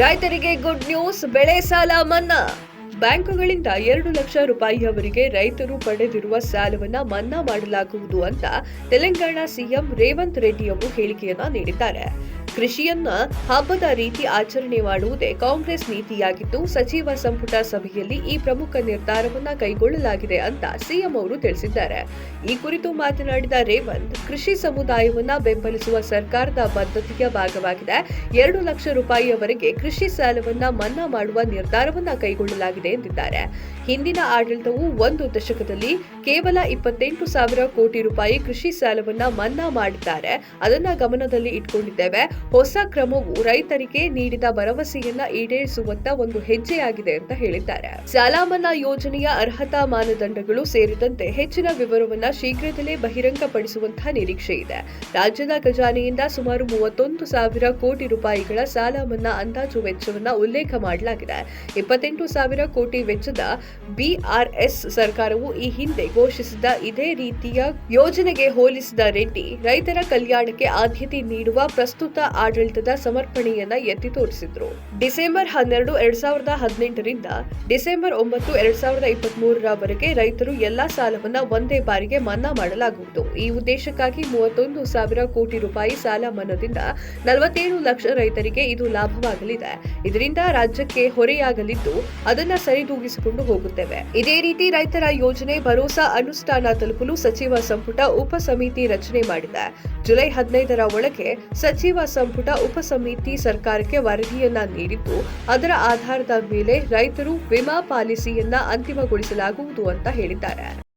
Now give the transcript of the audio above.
ರೈತರಿಗೆ good news ಬೆಳೆ ಸಾಲ ಮನ್ನಾ. ಬ್ಯಾಂಕುಗಳಿಂದ ಎರಡು ಲಕ್ಷ ರೂಪಾಯಿಯವರೆಗೆ ರೈತರು ಪಡೆದಿರುವ ಸಾಲವನ್ನ ಮನ್ನಾ ಮಾಡಲಾಗುವುದು ಅಂತ ತೆಲಂಗಾಣ ಸಿಎಂ ರೇವಂತ್ ರೆಡ್ಡಿ ಅವರು ಹೇಳಿಕೆಯನ್ನ ನೀಡಿದ್ದಾರೆ. ಕೃಷಿಯನ್ನ ಹಬ್ಬದ ರೀತಿ ಆಚರಣೆ ಮಾಡುವುದೇ ಕಾಂಗ್ರೆಸ್ ನೀತಿಯಾಗಿದ್ದು, ಸಚಿವ ಸಂಪುಟ ಸಭೆಯಲ್ಲಿ ಈ ಪ್ರಮುಖ ನಿರ್ಧಾರವನ್ನ ಕೈಗೊಳ್ಳಲಾಗಿದೆ ಅಂತ ಸಿಎಂ ಅವರು ತಿಳಿಸಿದ್ದಾರೆ. ಈ ಕುರಿತು ಮಾತನಾಡಿದ ರೇವಂತ್, ಕೃಷಿ ಸಮುದಾಯವನ್ನ ಬೆಂಬಲಿಸುವ ಸರ್ಕಾರದ ಬದ್ಧತೆಯ ಭಾಗವಾಗಿದೆ. ಎರಡು ಲಕ್ಷ ರೂಪಾಯಿಯವರೆಗೆ ಕೃಷಿ ಸಾಲವನ್ನ ಮನ್ನಾ ಮಾಡುವ ನಿರ್ಧಾರವನ್ನ ಕೈಗೊಳ್ಳಲಾಗಿದೆ ಎಂದಿದ್ದಾರೆ. ಹಿಂದಿನ ಆಡಳಿತವು ಒಂದು ದಶಕದಲ್ಲಿ ಕೇವಲ ಇಪ್ಪತ್ತೆಂಟು ಸಾವಿರ ಕೋಟಿ ರೂಪಾಯಿ ಕೃಷಿ ಸಾಲವನ್ನ ಮನ್ನಾ ಮಾಡಿದ್ದಾರೆ. ಅದನ್ನ ಗಮನದಲ್ಲಿ ಇಟ್ಕೊಂಡಿದ್ದೇವೆ. ಹೊಸ ಕ್ರಮವು ರೈತರಿಗೆ ನೀಡಿದ ಭರವಸೆಯನ್ನ ಈಡೇರಿಸುವತ್ತ ಒಂದು ಹೆಜ್ಜೆಯಾಗಿದೆ ಅಂತ ಹೇಳಿದ್ದಾರೆ. ಸಾಲ ಮನ್ನಾ ಯೋಜನೆಯ ಅರ್ಹತಾ ಮಾನದಂಡಗಳು ಸೇರಿದಂತೆ ಹೆಚ್ಚಿನ ವಿವರವನ್ನ ಶೀಘ್ರದಲ್ಲೇ ಬಹಿರಂಗಪಡಿಸುವಂತಹ ನಿರೀಕ್ಷೆ ಇದೆ. ರಾಜ್ಯದ ಖಜಾನೆಯಿಂದ ಸುಮಾರು ಮೂವತ್ತೊಂದು ಸಾವಿರ ಕೋಟಿ ರೂಪಾಯಿಗಳ ಸಾಲ ಮನ್ನಾ ಅಂದಾಜು ವೆಚ್ಚವನ್ನ ಉಲ್ಲೇಖ ಮಾಡಲಾಗಿದೆ. ಇಪ್ಪತ್ತೆಂಟು ಸಾವಿರ ಕೋಟಿ ವೆಚ್ಚದ ಬಿಆರ್ಎಸ್ ಸರ್ಕಾರವು ಈ ಹಿಂದೆ ಘೋಷಿಸಿದ ಇದೇ ರೀತಿಯ ಯೋಜನೆಗೆ ಹೋಲಿಸಿದ ರೆಡ್ಡಿ ರೈತರ ಕಲ್ಯಾಣಕ್ಕೆ ಆದ್ಯತೆ ನೀಡುವ ಪ್ರಸ್ತುತ ಆಡಳಿತದ ಸಮರ್ಪಣೆಯನ್ನ ಎತ್ತಿ ತೋರಿಸಿದ್ರು. ಡಿಸೆಂಬರ್ ಹನ್ನೆರಡು ಎರಡ್ ಸಾವಿರದ ಹದಿನೆಂಟರಿಂದ ಡಿಸೆಂಬರ್ ಒಂಬತ್ತು ಎರಡ್ ಸಾವಿರದ ಇಪ್ಪತ್ತ್ ಮೂರರವರೆಗೆ ರೈತರು ಎಲ್ಲಾ ಸಾಲವನ್ನ ಒಂದೇ ಬಾರಿಗೆ ಮನ್ನಾ ಮಾಡಲಾಗುವುದು. ಈ ಉದ್ದೇಶಕ್ಕಾಗಿ ಮೂವತ್ತೊಂದು ಸಾವಿರ ಕೋಟಿ ರೂಪಾಯಿ ಸಾಲ ಮನ್ನಾದಿಂದ ನಲವತ್ತೇಳು ಲಕ್ಷ ರೈತರಿಗೆ ಇದು ಲಾಭವಾಗಲಿದೆ. ಇದರಿಂದ ರಾಜ್ಯಕ್ಕೆ ಹೊರೆಯಾಗಲಿದ್ದು ಅದನ್ನ ಸರಿದೂಗಿಸಿಕೊಂಡು ಹೋಗುತ್ತೇವೆ. ಇದೇ ರೀತಿ ರೈತರ ಯೋಜನೆ ಭರೋಸಾ ಅನುಷ್ಠಾನ ತಲುಪಲು ಸಚಿವ ಸಂಪುಟ ಉಪ ಸಮಿತಿ ರಚನೆ ಮಾಡಿದೆ. ಜುಲೈ ಹದಿನೈದರ ಒಳಗೆ ಸಚಿವ ಸಂಪುಟ ಉಪ ಸಮಿತಿ ಸರ್ಕಾರಕ್ಕೆ ವರದಿಯನ್ನ ನೀಡಿದ್ದು ಅದರ ಆಧಾರದ ಮೇಲೆ ರೈತರು ವಿಮಾ ಪಾಲಿಸಿಯನ್ನ ಅಂತಿಮಗೊಳಿಸಲಾಗುವುದು ಅಂತ ಹೇಳಿದ್ದಾರೆ.